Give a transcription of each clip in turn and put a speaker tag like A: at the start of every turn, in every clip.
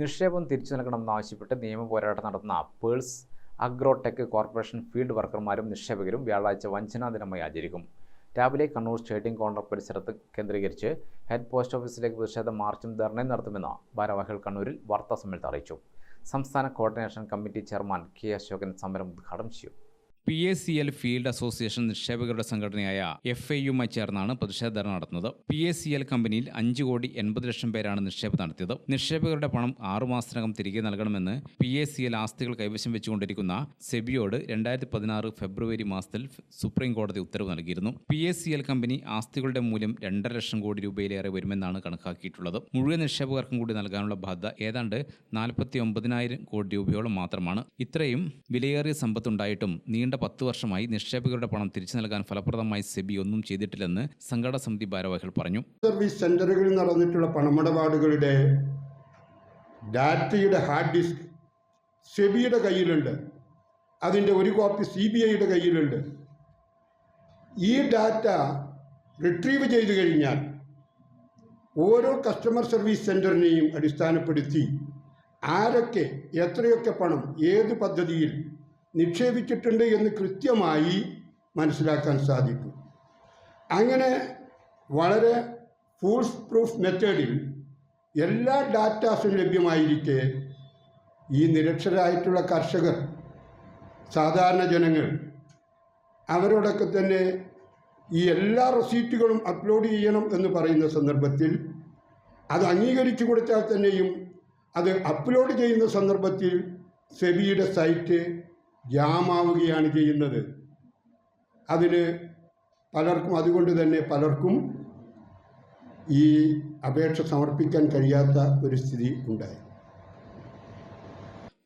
A: നിക്ഷേപം തിരിച്ചു നൽകണമെന്നാവശ്യപ്പെട്ട് നിയമ പോരാട്ടം നടത്തുന്ന പേൾസ് അഗ്രോടെക് കോർപ്പറേഷൻ ഫീൽഡ് വർക്കർമാരും നിക്ഷേപകരും വ്യാഴാഴ്ച വഞ്ചനാ ദിനമായി ആചരിക്കും. രാവിലെ കണ്ണൂർ സ്റ്റേഡിയം കോർണർ പരിസരത്ത് കേന്ദ്രീകരിച്ച് ഹെഡ് പോസ്റ്റ് ഓഫീസിലേക്ക് പ്രതിഷേധ മാർച്ചും ധർണയും നടത്തുമെന്ന് ഭാരവാഹികൾ കണ്ണൂരിൽ വാർത്താസമ്മേളനത്തിൽ അറിയിച്ചു. സംസ്ഥാന coordination committee chairman K Ashokan സമരം ഉദ്ഘാടനം ചെയ്യും.
B: P A C L field association നിക്ഷേപകരുടെ സംഘടനയായ എഫ് ഐ യുമായി ചേർന്നാണ് പ്രതിഷേധ ധർണ നടത്തുന്നത്. പി എ സി എൽ കമ്പനിയിൽ അഞ്ച് കോടി എൺപത് ലക്ഷം പേരാണ് നിക്ഷേപം നടത്തിയത്. നിക്ഷേപകരുടെ പണം ആറുമാസത്തിനകം തിരികെ നൽകണമെന്ന് പി എ സി എൽ ആസ്തികൾ കൈവശം വെച്ചുകൊണ്ടിരിക്കുന്ന സെബിയോട് രണ്ടായിരത്തി പതിനാറ് ഫെബ്രുവരി മാസത്തിൽ സുപ്രീം കോടതി ഉത്തരവ് നൽകിയിരുന്നു. P A C L company ആസ്തികളുടെ മൂല്യം രണ്ടര ലക്ഷം കോടി രൂപയിലേറെ വരുമെന്നാണ് കണക്കാക്കിയിട്ടുള്ളത്. മുഴുവൻ നിക്ഷേപകർക്കും കൂടി നൽകാനുള്ള ബാധ്യത ഏതാണ്ട് നാൽപ്പത്തി ഒമ്പതിനായിരം കോടി രൂപയോളം മാത്രമാണ്. ഇത്രയും വിലയേറിയ സമ്പത്തുണ്ടായിട്ടും നീണ്ട പത്ത് വർഷമായി നിക്ഷേപകരുടെ പണം തിരിച്ചു നൽകാൻ ഫലപ്രദമായി സെബി ഒന്നും ചെയ്തിട്ടില്ലെന്ന് സംഘടന സമിതി ഭാരവാഹികൾ പറഞ്ഞു.
C: സർവീസ് സെന്ററുകളിൽ നടന്നിട്ടുള്ള പണമിടപാടുകളുടെ ഡാറ്റയുടെ ഹാർഡ് ഡിസ്ക് സെബിയുടെ കയ്യിലുണ്ട്. അതിന്റെ ഒരു കോപ്പി സി ബി ഐയുടെ കയ്യിലുണ്ട്. ഈ ഡാറ്റ റിട്രീവ് ചെയ്തു കഴിഞ്ഞാൽ ഓരോ കസ്റ്റമർ സർവീസ് സെന്ററിനെയും അടിസ്ഥാനപ്പെടുത്തി ആരൊക്കെ എത്രയൊക്കെ പണം ഏത് പദ്ധതിയിൽ നിക്ഷേപിച്ചിട്ടുണ്ട് എന്ന് കൃത്യമായി മനസ്സിലാക്കാൻ സാധിക്കും. അങ്ങനെ വളരെ ഫൂൾസ് പ്രൂഫ് മെത്തേഡിൽ എല്ലാ ഡാറ്റാസും ലഭ്യമായിരിക്കെ ഈ നിരക്ഷരായിട്ടുള്ള കർഷകർ സാധാരണ ജനങ്ങൾ അവരോടൊക്കെ തന്നെ ഈ എല്ലാ റെസീറ്റുകളും അപ്ലോഡ് ചെയ്യണം എന്ന് പറയുന്ന സന്ദർഭത്തിൽ അത് അംഗീകരിച്ചു കൊടുത്താൽ തന്നെയും അത് അപ്ലോഡ് ചെയ്യുന്ന സന്ദർഭത്തിൽ സെബിയുടെ സൈറ്റ് ജാമാവുകയാണ് ചെയ്യുന്നത്. അതിന് പലർക്കും അതുകൊണ്ട് തന്നെ പലർക്കും ഈ അപേക്ഷ സമർപ്പിക്കാൻ കഴിയാത്ത ഒരു സ്ഥിതി ഉണ്ടായി.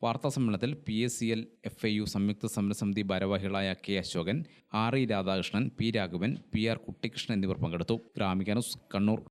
B: വാർത്താ സമ്മേളനത്തിൽ P S C L F I U സംയുക്ത സമരസമിതി ഭാരവാഹികളായ K Ashokan R E Radhakrishnan P Raghavan P R Kuttikrishnan എന്നിവർ പങ്കെടുത്തു. ഗ്രാമിക ന്യൂസ് കണ്ണൂർ.